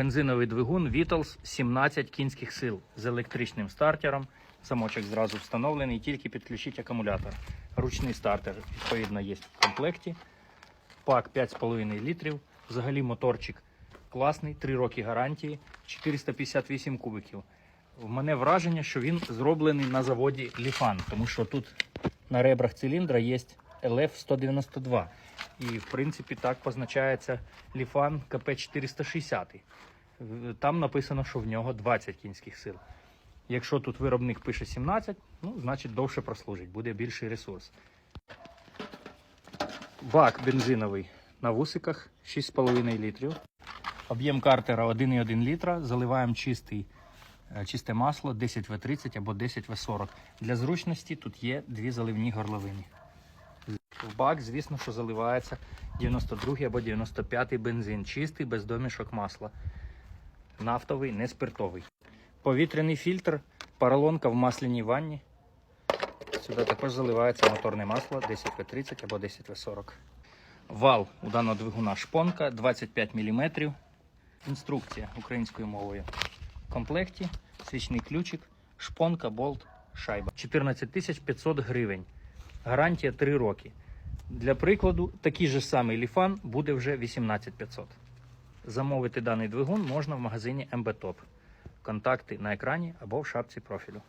Бензиновий двигун Vitals 17 кінських сил з електричним стартером. Замочок зразу встановлений, тільки підключіть акумулятор. Ручний стартер, відповідно, є в комплекті. Пак 5,5 літрів. Взагалі моторчик класний, 3 роки гарантії, 458 кубиків. В мене враження, що він зроблений на заводі Ліфан, тому що тут на ребрах циліндра є LF192. І, в принципі, так позначається Ліфан КП460. Там написано, що в нього 20 кінських сил. Якщо тут виробник пише 17, ну, значить довше прослужить, буде більший ресурс. Бак бензиновий на вусиках 6,5 літрів. Об'єм картера 1,1 літра. Заливаємо чистий, е, чисте масло 10 В30 або 10 В40. Для зручності тут є дві заливні горловини. В бак, звісно, що заливається 92 або 95 бензин, чистий, без домішок масла. Нафтовий, не спиртовий. Повітряний фільтр, поролонка в масляній ванні. Сюди також заливається моторне масло 10 В30 або 10 В40. Вал у даного двигуна шпонка 25 мм. Інструкція українською мовою. В комплекті свічний ключик, шпонка, болт, шайба. 14 500 гривень. Гарантія 3 роки. Для прикладу, такий же самий ліфан буде вже 18500. Замовити даний двигун можна в магазині МБТОП. Контакти на екрані або в шапці профілю.